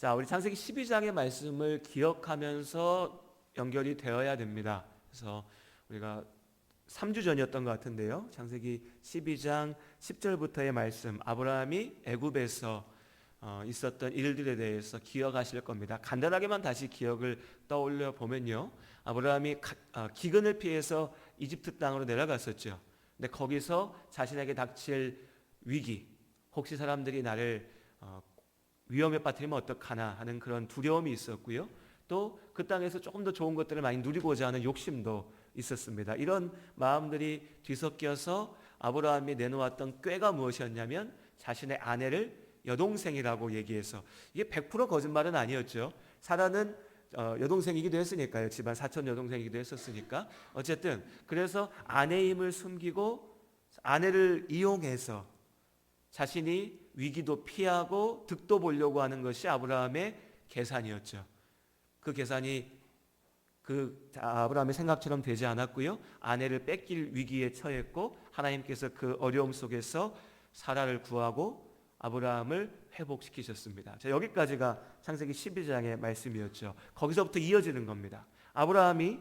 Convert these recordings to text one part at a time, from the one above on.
자, 우리 창세기 12장의 말씀을 기억하면서 연결이 되어야 됩니다. 그래서 우리가 3주 전이었던 것 같은데요. 창세기 12장 10절부터의 말씀. 아브라함이 애굽에서 어, 있었던 일들에 대해서 기억하실 겁니다. 간단하게만 다시 기억을 떠올려 보면요. 아브라함이 가- 어, 기근을 피해서 이집트 땅으로 내려갔었죠. 근데 거기서 자신에게 닥칠 위기, 혹시 사람들이 나를 어, 위험에 빠뜨리면 어떡하나 하는 그런 두려움이 있었고요. 또 그 땅에서 조금 더 좋은 것들을 많이 누리고자 하는 욕심도 있었습니다. 이런 마음들이 뒤섞여서 아브라함이 내놓았던 꾀가 무엇이었냐면 자신의 아내를 여동생이라고 얘기해서 이게 100% 거짓말은 아니었죠. 사라는 어, 여동생이기도 했으니까요. 집안 사촌 여동생이기도 했었으니까. 어쨌든 그래서 아내임을 숨기고 아내를 이용해서 자신이 위기도 피하고 득도 보려고 하는 것이 아브라함의 계산이었죠. 그 계산이 그 아브라함의 생각처럼 되지 않았고요. 아내를 뺏길 위기에 처했고 하나님께서 그 어려움 속에서 사라를 구하고 아브라함을 회복시키셨습니다. 자, 여기까지가 창세기 12장의 말씀이었죠. 거기서부터 이어지는 겁니다. 아브라함이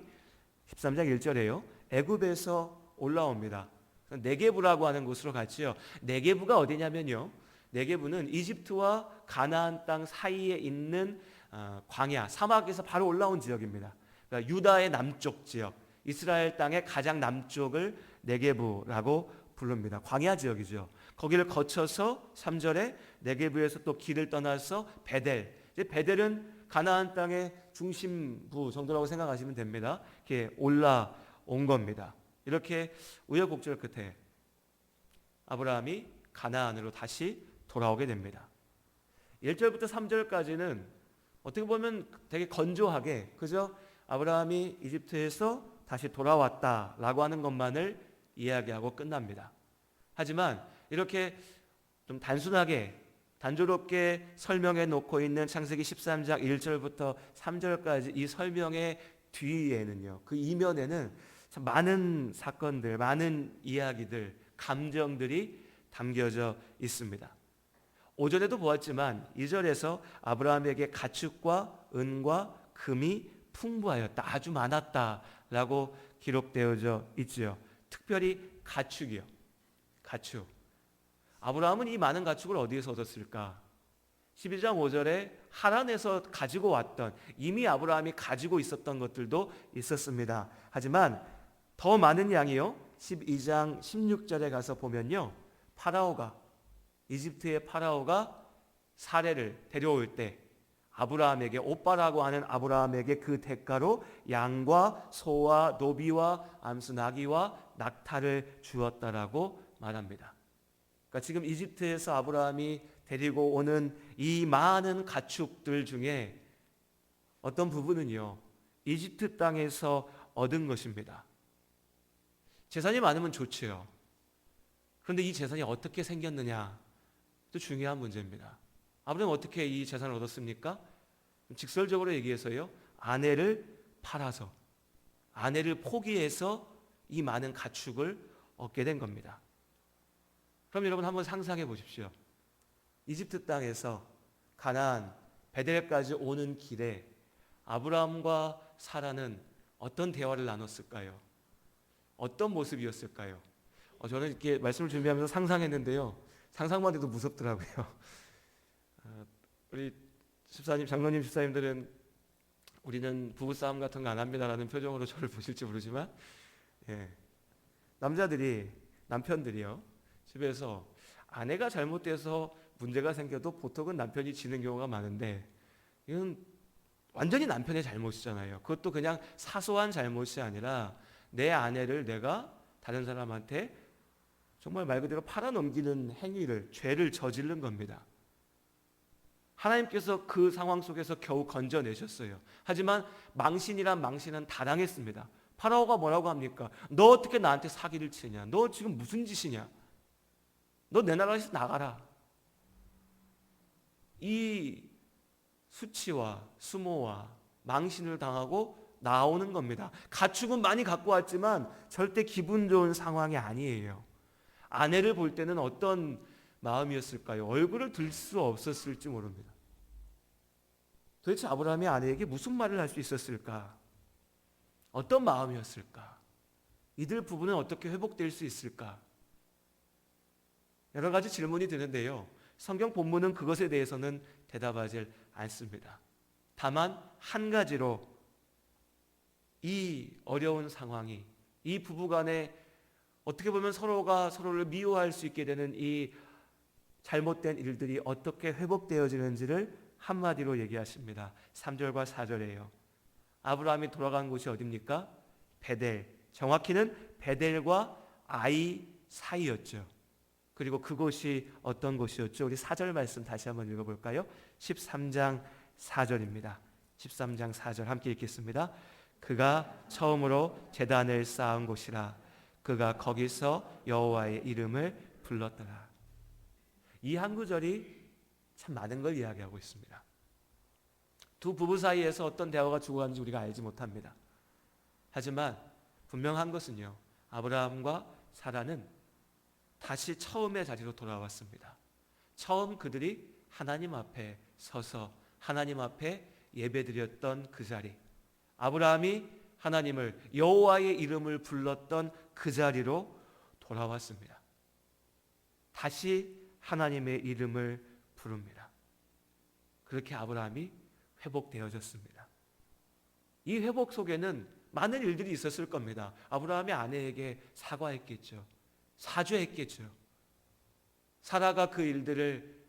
13장 1절에요. 애굽에서 올라옵니다. 네게부라고 하는 곳으로 갔지요. 네게부가 어디냐면요. 네게부는 이집트와 가나안 땅 사이에 있는 어, 광야, 사막에서 바로 올라온 지역입니다. 그러니까 유다의 남쪽 지역, 이스라엘 땅의 가장 남쪽을 네게부라고 부릅니다. 광야 지역이죠. 거기를 거쳐서 3절에 네게부에서 또 길을 떠나서 베델. 이제 베델은 가나안 땅의 중심부 정도라고 생각하시면 됩니다. 이렇게 올라온 겁니다. 이렇게 우여곡절 끝에 아브라함이 가나안으로 다시 돌아오게 됩니다. 1절부터 3절까지는 어떻게 보면 되게 건조하게 그저 아브라함이 이집트에서 다시 돌아왔다라고 하는 것만을 이야기하고 끝납니다. 하지만 이렇게 좀 단순하게 단조롭게 설명해 놓고 있는 창세기 13장 1절부터 3절까지 이 설명의 뒤에는요. 그 이면에는 참 많은 사건들, 많은 이야기들, 감정들이 담겨져 있습니다. 오전에도 보았지만 2절에서 아브라함에게 가축과 은과 금이 풍부하였다. 아주 많았다 라고 기록되어져 있지요. 특별히 가축이요. 가축. 아브라함은 이 많은 가축을 어디에서 얻었을까? 12장 5절에 하란에서 가지고 왔던 이미 아브라함이 가지고 있었던 것들도 있었습니다. 하지만 더 많은 양이요. 12장 16절에 가서 보면요. 파라오가 이집트의 파라오가 사례를 데려올 때 아브라함에게 오빠라고 하는 아브라함에게 그 대가로 양과 소와 노비와 암수 나귀와 낙타를 주었다라고 말합니다. 그러니까 지금 이집트에서 아브라함이 데리고 오는 이 많은 가축들 중에 어떤 부분은요. 이집트 땅에서 얻은 것입니다. 재산이 많으면 좋지요. 그런데 이 재산이 어떻게 생겼느냐? 또 중요한 문제입니다. 아브라함 어떻게 이 재산을 얻었습니까? 직설적으로 얘기해서요. 아내를 팔아서 아내를 포기해서 이 많은 가축을 얻게 된 겁니다. 그럼 여러분 한번 상상해 보십시오. 이집트 땅에서 가나안 베델까지 오는 길에 아브라함과 사라는 어떤 대화를 나눴을까요? 어떤 모습이었을까요? 어, 저는 이렇게 말씀을 준비하면서 상상했는데요. 상상만 해도 무섭더라고요. 어, 우리 집사님, 장로님, 집사님들은 우리는 부부싸움 같은 거 안 합니다라는 표정으로 저를 보실지 모르지만 예. 남자들이 남편들이요. 집에서 아내가 잘못돼서 문제가 생겨도 보통은 남편이 지는 경우가 많은데 이건 완전히 남편의 잘못이잖아요. 그것도 그냥 사소한 잘못이 아니라 내 아내를 내가 다른 사람한테 정말 말 그대로 팔아넘기는 행위를 죄를 저지른 겁니다. 하나님께서 그 상황 속에서 겨우 건져내셨어요. 하지만 망신이란 망신은 다 당했습니다. 파라오가 뭐라고 합니까? 너 어떻게 나한테 사기를 치냐? 너 지금 무슨 짓이냐? 너 내 나라에서 나가라. 이 수치와 수모와 망신을 당하고 나오는 겁니다. 가축은 많이 갖고 왔지만 절대 기분 좋은 상황이 아니에요. 아내를 볼 때는 어떤 마음이었을까요? 얼굴을 들 수 없었을지 모릅니다. 도대체 아브라함이 아내에게 무슨 말을 할 수 있었을까? 어떤 마음이었을까? 이들 부부는 어떻게 회복될 수 있을까? 여러 가지 질문이 드는데요. 성경 본문은 그것에 대해서는 대답하지 않습니다. 다만 한 가지로 이 어려운 상황이 이 부부 간에 어떻게 보면 서로가 서로를 미워할 수 있게 되는 이 잘못된 일들이 어떻게 회복되어지는지를 한마디로 얘기하십니다. 3절과 4절에요. 아브라함이 돌아간 곳이 어딥니까? 베델. 정확히는 베델과 아이 사이였죠. 그리고 그곳이 어떤 곳이었죠? 우리 4절 말씀 다시 한번 읽어볼까요? 13장 4절입니다. 13장 4절 함께 읽겠습니다. 그가 처음으로 재단을 쌓은 곳이라 그가 거기서 여호와의 이름을 불렀더라. 이 한 구절이 참 많은 걸 이야기하고 있습니다. 두 부부 사이에서 어떤 대화가 주고가는지 우리가 알지 못합니다. 하지만 분명한 것은요. 아브라함과 사라는 다시 처음의 자리로 돌아왔습니다. 처음 그들이 하나님 앞에 서서 하나님 앞에 예배드렸던 그 자리. 아브라함이 하나님을 여호와의 이름을 불렀던 그 자리로 돌아왔습니다. 다시 하나님의 이름을 부릅니다. 그렇게 아브라함이 회복되어졌습니다. 이 회복 속에는 많은 일들이 있었을 겁니다. 아브라함이 아내에게 사과했겠죠. 사죄했겠죠. 사라가 그 일들을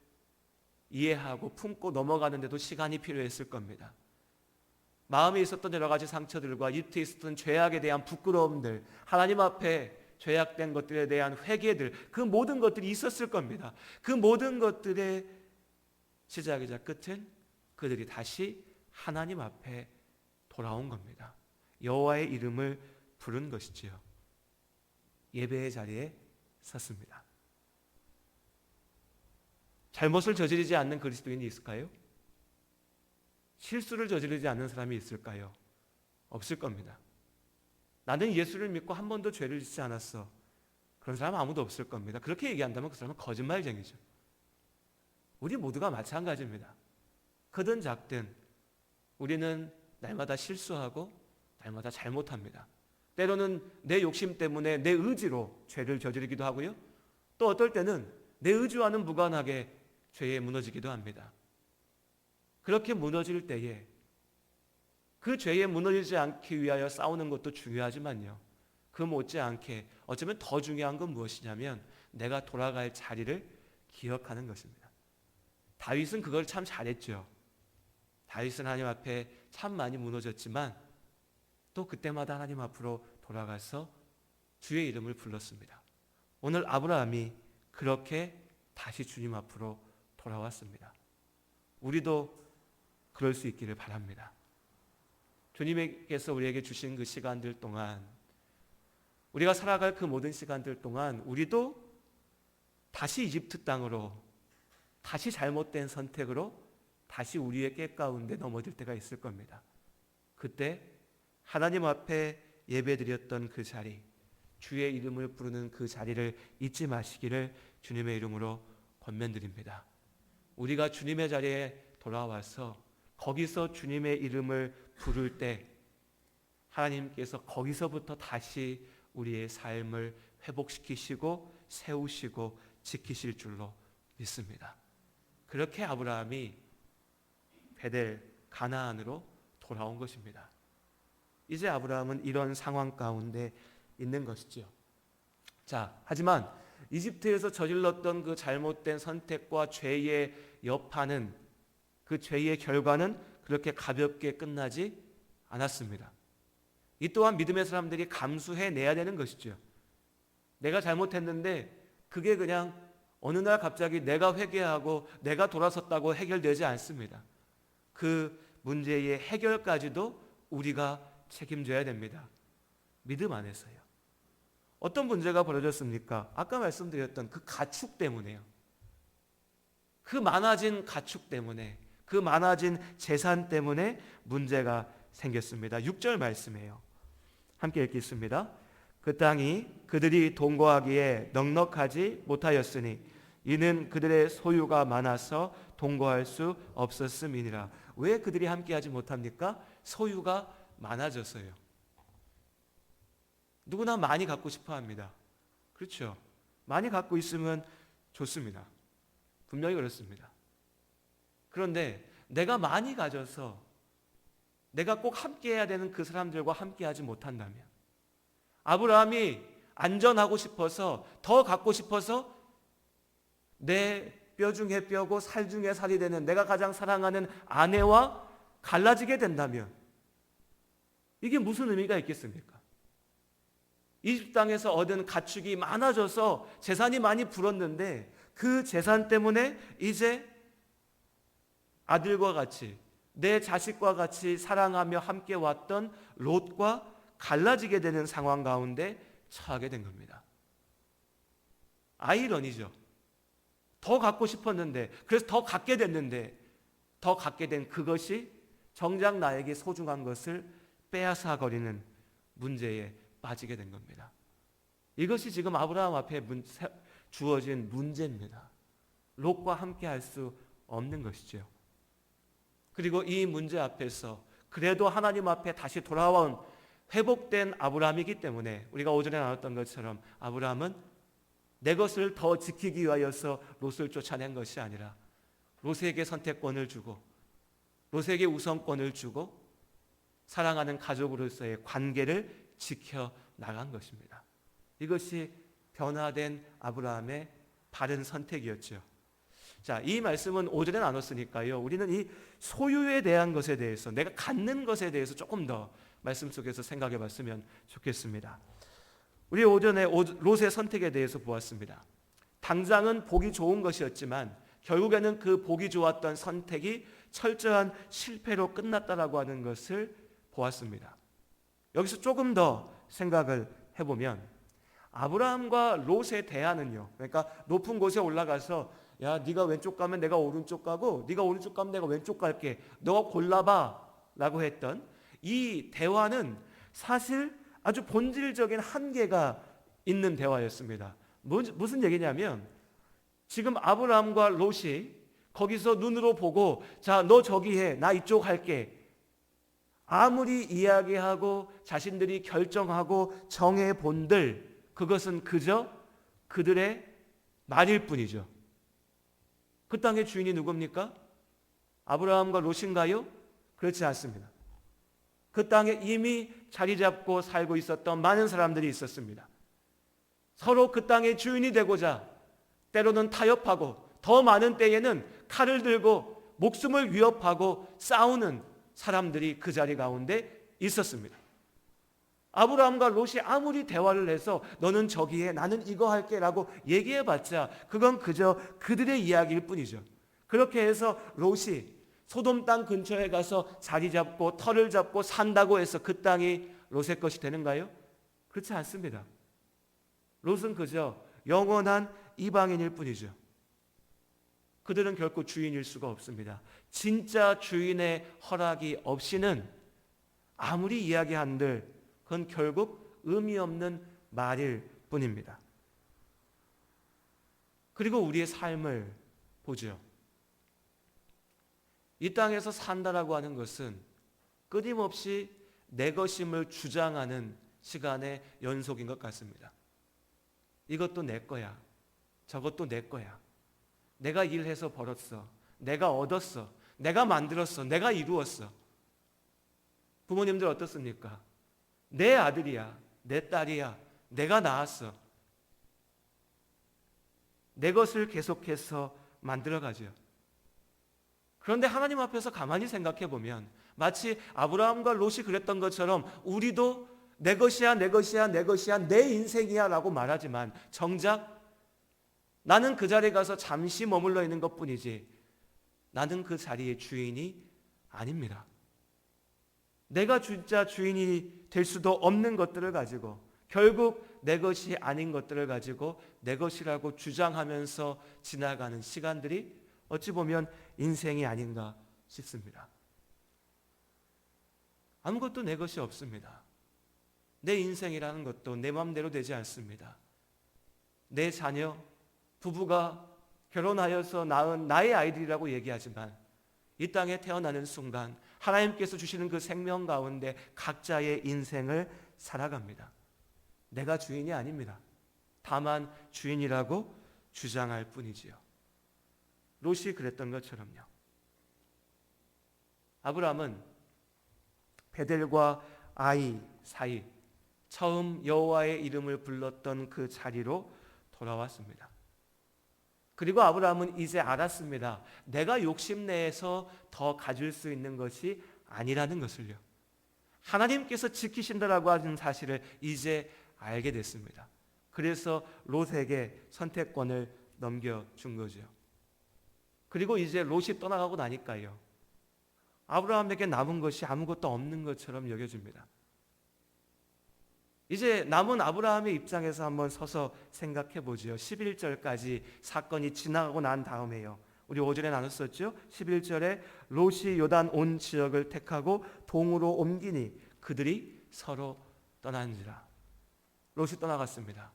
이해하고 품고 넘어가는데도 시간이 필요했을 겁니다. 마음에 있었던 여러 가지 상처들과 이집트에 있었던 죄악에 대한 부끄러움들, 하나님 앞에 죄악된 것들에 대한 회개들, 그 모든 것들이 있었을 겁니다. 그 모든 것들의 시작이자 끝은 그들이 다시 하나님 앞에 돌아온 겁니다. 여호와의 이름을 부른 것이지요. 예배의 자리에 섰습니다. 잘못을 저지르지 않는 그리스도인이 있을까요? 실수를 저지르지 않는 사람이 있을까요? 없을 겁니다. 나는 예수를 믿고 한 번도 죄를 짓지 않았어. 그런 사람 아무도 없을 겁니다. 그렇게 얘기한다면 그 사람은 거짓말쟁이죠. 우리 모두가 마찬가지입니다. 크든 작든 우리는 날마다 실수하고 날마다 잘못합니다. 때로는 내 욕심 때문에 내 의지로 죄를 저지르기도 하고요. 또 어떨 때는 내 의지와는 무관하게 죄에 무너지기도 합니다. 그렇게 무너질 때에 그 죄에 무너지지 않기 위하여 싸우는 것도 중요하지만요. 그 못지않게 어쩌면 더 중요한 건 무엇이냐면 내가 돌아갈 자리를 기억하는 것입니다. 다윗은 그걸 참 잘했죠. 다윗은 하나님 앞에 참 많이 무너졌지만 또 그때마다 하나님 앞으로 돌아가서 주의 이름을 불렀습니다. 오늘 아브라함이 그렇게 다시 주님 앞으로 돌아왔습니다. 우리도 그럴 수 있기를 바랍니다. 주님께서 우리에게 주신 그 시간들 동안 우리가 살아갈 그 모든 시간들 동안 우리도 다시 이집트 땅으로 다시 잘못된 선택으로 다시 우리의 깨 가운데 넘어질 때가 있을 겁니다. 그때 하나님 앞에 예배드렸던 그 자리, 주의 이름을 부르는 그 자리를 잊지 마시기를 주님의 이름으로 권면드립니다. 우리가 주님의 자리에 돌아와서 거기서 주님의 이름을 부를 때 하나님께서 거기서부터 다시 우리의 삶을 회복시키시고 세우시고 지키실 줄로 믿습니다. 그렇게 아브라함이 베델 가나안으로 돌아온 것입니다. 이제 아브라함은 이런 상황 가운데 있는 것이죠. 자, 하지만 이집트에서 저질렀던 그 잘못된 선택과 죄의 여파는 그 죄의 결과는 그렇게 가볍게 끝나지 않았습니다. 이 또한 믿음의 사람들이 감수해 내야 되는 것이죠. 내가 잘못했는데 그게 그냥 어느 날 갑자기 내가 회개하고 내가 돌아섰다고 해결되지 않습니다. 그 문제의 해결까지도 우리가 책임져야 됩니다. 믿음 안에서요. 어떤 문제가 벌어졌습니까? 아까 말씀드렸던 그 가축 때문에요. 그 많아진 가축 때문에 그 많아진 재산 때문에 문제가 생겼습니다. 6절 말씀이에요. 함께 읽겠습니다. 그 땅이 그들이 동거하기에 넉넉하지 못하였으니 이는 그들의 소유가 많아서 동거할 수 없었음이니라. 왜 그들이 함께하지 못합니까? 소유가 많아져서요. 누구나 많이 갖고 싶어 합니다. 그렇죠. 많이 갖고 있으면 좋습니다. 분명히 그렇습니다. 그런데 내가 많이 가져서 내가 꼭 함께 해야 되는 그 사람들과 함께 하지 못한다면 아브라함이 안전하고 싶어서 더 갖고 싶어서 내 뼈 중에 뼈고 살 중에 살이 되는 내가 가장 사랑하는 아내와 갈라지게 된다면 이게 무슨 의미가 있겠습니까? 이집 땅에서 얻은 가축이 많아져서 재산이 많이 불었는데 그 재산 때문에 이제 아들과 같이 내 자식과 같이 사랑하며 함께 왔던 롯과 갈라지게 되는 상황 가운데 처하게 된 겁니다. 아이러니죠. 더 갖고 싶었는데 그래서 더 갖게 됐는데 더 갖게 된 그것이 정작 나에게 소중한 것을 빼앗아 거리는 문제에 빠지게 된 겁니다. 이것이 지금 아브라함 앞에 문, 주어진 문제입니다. 롯과 함께 할 수 없는 것이죠. 그리고 이 문제 앞에서 그래도 하나님 앞에 다시 돌아온 회복된 아브라함이기 때문에 우리가 오전에 나눴던 것처럼 아브라함은 내 것을 더 지키기 위하여서 롯을 쫓아낸 것이 아니라 롯에게 선택권을 주고 롯에게 우선권을 주고 사랑하는 가족으로서의 관계를 지켜 나간 것입니다. 이것이 변화된 아브라함의 바른 선택이었죠. 자, 이 말씀은 오전에 나눴으니까요. 우리는 이 소유에 대한 것에 대해서 내가 갖는 것에 대해서 조금 더 말씀 속에서 생각해 봤으면 좋겠습니다. 우리 오전에 롯의 선택에 대해서 보았습니다. 당장은 보기 좋은 것이었지만 결국에는 그 보기 좋았던 선택이 철저한 실패로 끝났다라고 하는 것을 보았습니다. 여기서 조금 더 생각을 해보면 아브라함과 롯의 대화는요. 그러니까 높은 곳에 올라가서 야 네가 왼쪽 가면 내가 오른쪽 가고 네가 오른쪽 가면 내가 왼쪽 갈게. 너가 골라봐 라고 했던 이 대화는 사실 아주 본질적인 한계가 있는 대화였습니다. 무슨 얘기냐면 지금 아브라함과 롯이 거기서 눈으로 보고 자 너 저기 해 나 이쪽 할게 아무리 이야기하고 자신들이 결정하고 정해 본들 그것은 그저 그들의 말일 뿐이죠. 그 땅의 주인이 누굽니까? 아브라함과 롯인가요? 그렇지 않습니다. 그 땅에 이미 자리 잡고 살고 있었던 많은 사람들이 있었습니다. 서로 그 땅의 주인이 되고자 때로는 타협하고 더 많은 때에는 칼을 들고 목숨을 위협하고 싸우는 사람들이 그 자리 가운데 있었습니다. 아브라함과 롯이 아무리 대화를 해서 너는 저기 에 나는 이거 할게 라고 얘기해 봤자 그건 그저 그들의 이야기일 뿐이죠. 그렇게 해서 롯이 소돔 땅 근처에 가서 자리 잡고 털을 잡고 산다고 해서 그 땅이 롯의 것이 되는가요? 그렇지 않습니다. 롯은 그저 영원한 이방인일 뿐이죠. 그들은 결코 주인일 수가 없습니다. 진짜 주인의 허락이 없이는 아무리 이야기한들 그건 결국 의미 없는 말일 뿐입니다. 그리고 우리의 삶을 보죠. 이 땅에서 산다라고 하는 것은 끊임없이 내 것임을 주장하는 시간의 연속인 것 같습니다. 이것도 내 거야. 저것도 내 거야. 내가 일해서 벌었어. 내가 얻었어. 내가 만들었어. 내가 이루었어. 부모님들 어떻습니까? 내 아들이야. 내 딸이야. 내가 낳았어. 내 것을 계속해서 만들어가죠. 그런데 하나님 앞에서 가만히 생각해 보면 마치 아브라함과 롯이 그랬던 것처럼 우리도 내 것이야, 내 것이야, 내 것이야, 내 인생이야 라고 말하지만 정작 나는 그 자리에 가서 잠시 머물러 있는 것 뿐이지 나는 그 자리의 주인이 아닙니다. 내가 진짜 주인이 될 수도 없는 것들을 가지고 결국 내 것이 아닌 것들을 가지고 내 것이라고 주장하면서 지나가는 시간들이 어찌 보면 인생이 아닌가 싶습니다. 아무것도 내 것이 없습니다. 내 인생이라는 것도 내 마음대로 되지 않습니다. 내 자녀, 부부가 결혼하여서 낳은 나의 아이들이라고 얘기하지만 이 땅에 태어나는 순간 하나님께서 주시는 그 생명 가운데 각자의 인생을 살아갑니다. 내가 주인이 아닙니다. 다만 주인이라고 주장할 뿐이지요. 롯이 그랬던 것처럼요. 아브라함은 베델과 아이 사이 처음 여호와의 이름을 불렀던 그 자리로 돌아왔습니다. 그리고 아브라함은 이제 알았습니다. 내가 욕심내에서 더 가질 수 있는 것이 아니라는 것을요. 하나님께서 지키신다라고 하는 사실을 이제 알게 됐습니다. 그래서 롯에게 선택권을 넘겨준 거죠. 그리고 이제 롯이 떠나가고 나니까요. 아브라함에게 남은 것이 아무것도 없는 것처럼 여겨집니다. 이제 남은 아브라함의 입장에서 한번 서서 생각해 보지요. 11절까지 사건이 지나가고 난 다음에요. 우리 5절에 나눴었죠. 11절에 롯이 요단 온 지역을 택하고 동으로 옮기니 그들이 서로 떠난지라. 롯이 떠나갔습니다.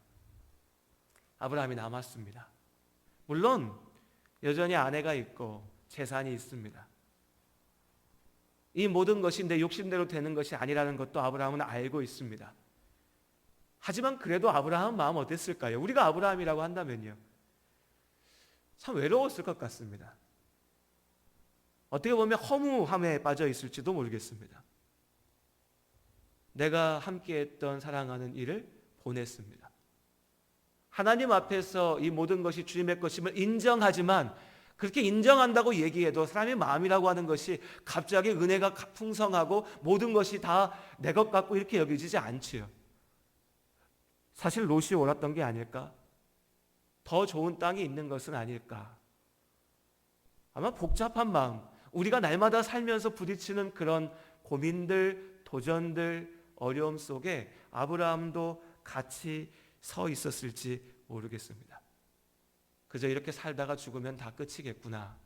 아브라함이 남았습니다. 물론 여전히 아내가 있고 재산이 있습니다. 이 모든 것이 내 욕심대로 되는 것이 아니라는 것도 아브라함은 알고 있습니다. 하지만 그래도 아브라함 마음 어땠을까요? 우리가 아브라함이라고 한다면요. 참 외로웠을 것 같습니다. 어떻게 보면 허무함에 빠져 있을지도 모르겠습니다. 내가 함께 했던 사랑하는 이를 보냈습니다. 하나님 앞에서 이 모든 것이 주님의 것임을 인정하지만 그렇게 인정한다고 얘기해도 사람의 마음이라고 하는 것이 갑자기 은혜가 풍성하고 모든 것이 다 내 것 같고 이렇게 여겨지지 않지요. 사실 롯이 옳았던 게 아닐까? 더 좋은 땅이 있는 것은 아닐까? 아마 복잡한 마음, 우리가 날마다 살면서 부딪히는 그런 고민들, 도전들, 어려움 속에 아브라함도 같이 서 있었을지 모르겠습니다. 그저 이렇게 살다가 죽으면 다 끝이겠구나.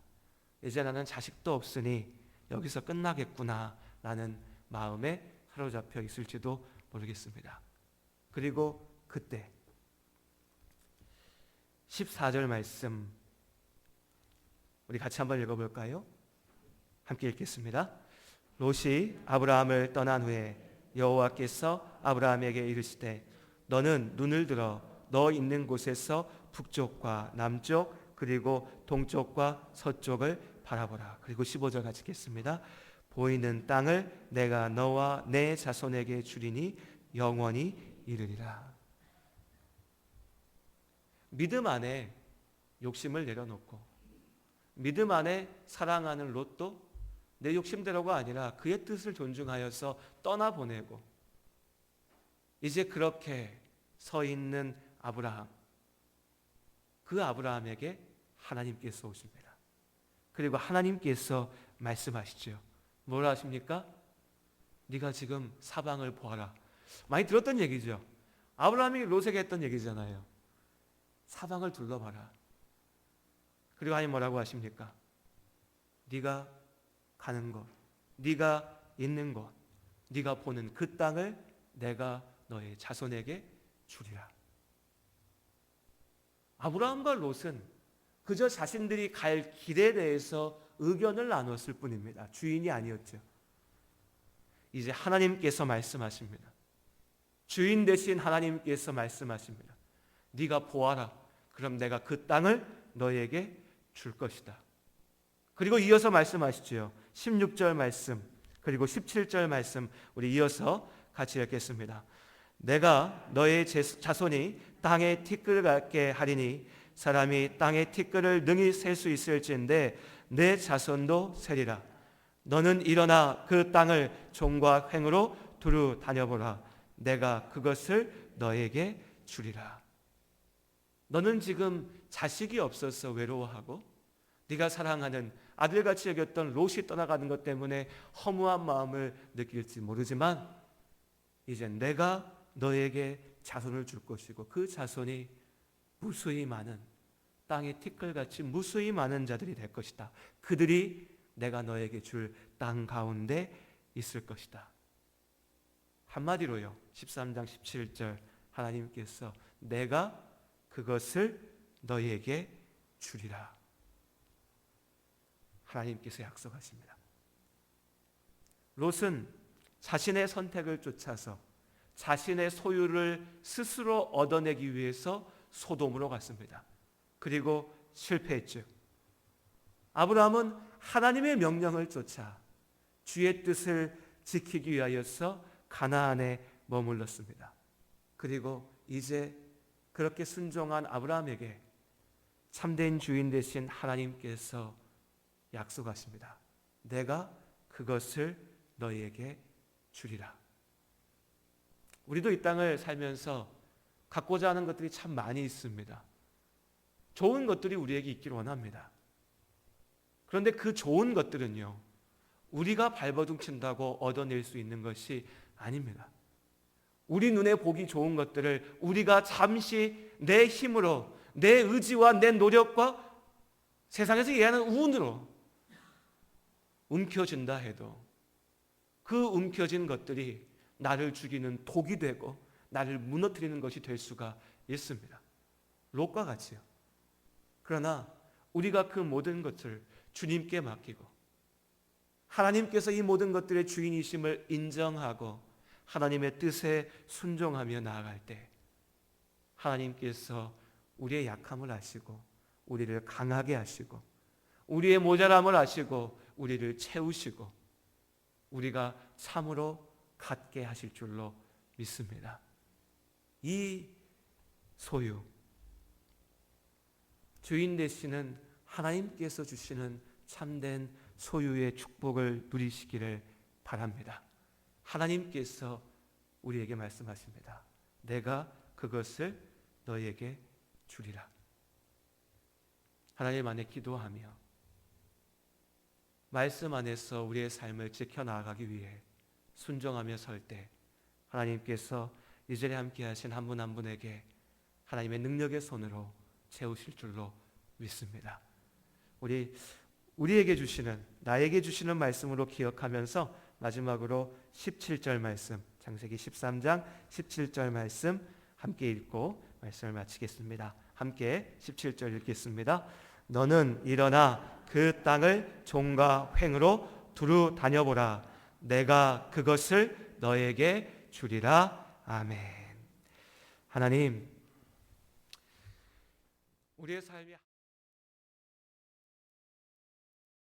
이제 나는 자식도 없으니 여기서 끝나겠구나. 라는 마음에 사로잡혀 있을지도 모르겠습니다. 그리고 그때 14절 말씀 우리 같이 한번 읽어볼까요? 함께 읽겠습니다. 롯이 아브라함을 떠난 후에 여호와께서 아브라함에게 이르시되 너는 눈을 들어 너 있는 곳에서 북쪽과 남쪽 그리고 동쪽과 서쪽을 바라보라. 그리고 15절 같이 읽겠습니다. 보이는 땅을 내가 너와 내 자손에게 주리니 영원히 이르리라. 믿음 안에 욕심을 내려놓고 믿음 안에 사랑하는 롯도 내 욕심대로가 아니라 그의 뜻을 존중하여서 떠나보내고 이제 그렇게 서 있는 아브라함 그 아브라함에게 하나님께서 오십니다. 그리고 하나님께서 말씀하시죠. 뭐라 하십니까? 네가 지금 사방을 보아라. 많이 들었던 얘기죠. 아브라함이 롯에게 했던 얘기잖아요. 사방을 둘러봐라. 그리고 하나님 뭐라고 하십니까? 네가 가는 곳, 네가 있는 곳, 네가 보는 그 땅을 내가 너의 자손에게 주리라. 아브라함과 롯은 그저 자신들이 갈 길에 대해서 의견을 나눴을 뿐입니다. 주인이 아니었죠. 이제 하나님께서 말씀하십니다. 주인 대신 하나님께서 말씀하십니다. 네가 보아라. 그럼 내가 그 땅을 너에게 줄 것이다. 그리고 이어서 말씀하시죠. 16절 말씀 그리고 17절 말씀 우리 이어서 같이 읽겠습니다. 내가 너의 자손이 땅에 티끌 같게 하리니 사람이 땅의 티끌을 능히 셀 수 있을진데 내 자손도 세리라. 너는 일어나 그 땅을 종과 횡으로 두루 다녀보라. 내가 그것을 너에게 주리라. 너는 지금 자식이 없어서 외로워하고 네가 사랑하는 아들같이 여겼던 롯이 떠나가는 것 때문에 허무한 마음을 느낄지 모르지만 이제 내가 너에게 자손을 줄 것이고 그 자손이 무수히 많은 땅의 티끌같이 무수히 많은 자들이 될 것이다. 그들이 내가 너에게 줄 땅 가운데 있을 것이다. 한마디로요. 13장 17절 하나님께서 내가 그것을 너희에게 주리라. 하나님께서 약속하십니다. 롯은 자신의 선택을 쫓아서 자신의 소유를 스스로 얻어내기 위해서 소돔으로 갔습니다. 그리고 실패했죠. 아브라함은 하나님의 명령을 쫓아 주의 뜻을 지키기 위하여서 가나안에 머물렀습니다. 그리고 이제 그렇게 순종한 아브라함에게 참된 주인 되신 하나님께서 약속하십니다. 내가 그것을 너희에게 주리라. 우리도 이 땅을 살면서 갖고자 하는 것들이 참 많이 있습니다. 좋은 것들이 우리에게 있기를 원합니다. 그런데 그 좋은 것들은요, 우리가 발버둥 친다고 얻어낼 수 있는 것이 아닙니다. 우리 눈에 보기 좋은 것들을 우리가 잠시 내 힘으로, 내 의지와 내 노력과 세상에서 얘기하는 운으로 움켜진다 해도 그 움켜진 것들이 나를 죽이는 독이 되고 나를 무너뜨리는 것이 될 수가 있습니다. 롯과 같이요. 그러나 우리가 그 모든 것을 주님께 맡기고 하나님께서 이 모든 것들의 주인이심을 인정하고 하나님의 뜻에 순종하며 나아갈 때 하나님께서 우리의 약함을 아시고 우리를 강하게 하시고 우리의 모자람을 아시고 우리를 채우시고 우리가 참으로 갖게 하실 줄로 믿습니다. 이 소유 주인 되시는 하나님께서 주시는 참된 소유의 축복을 누리시기를 바랍니다. 하나님께서 우리에게 말씀하십니다. 내가 그것을 너에게 주리라. 하나님 안에 기도하며 말씀 안에서 우리의 삶을 지켜나가기 위해 순종하며 설 때 하나님께서 이전에 함께 하신 한분한 분에게 하나님의 능력의 손으로 채우실 줄로 믿습니다. 우리 우리에게 주시는 나에게 주시는 말씀으로 기억하면서 마지막으로 17절 말씀 창세기 13장 17절 말씀 함께 읽고 말씀을 마치겠습니다. 함께 17절 읽겠습니다. 너는 일어나 그 땅을 종과 횡으로 두루 다녀보라. 내가 그것을 너에게 주리라. 아멘. 하나님, 우리의 삶이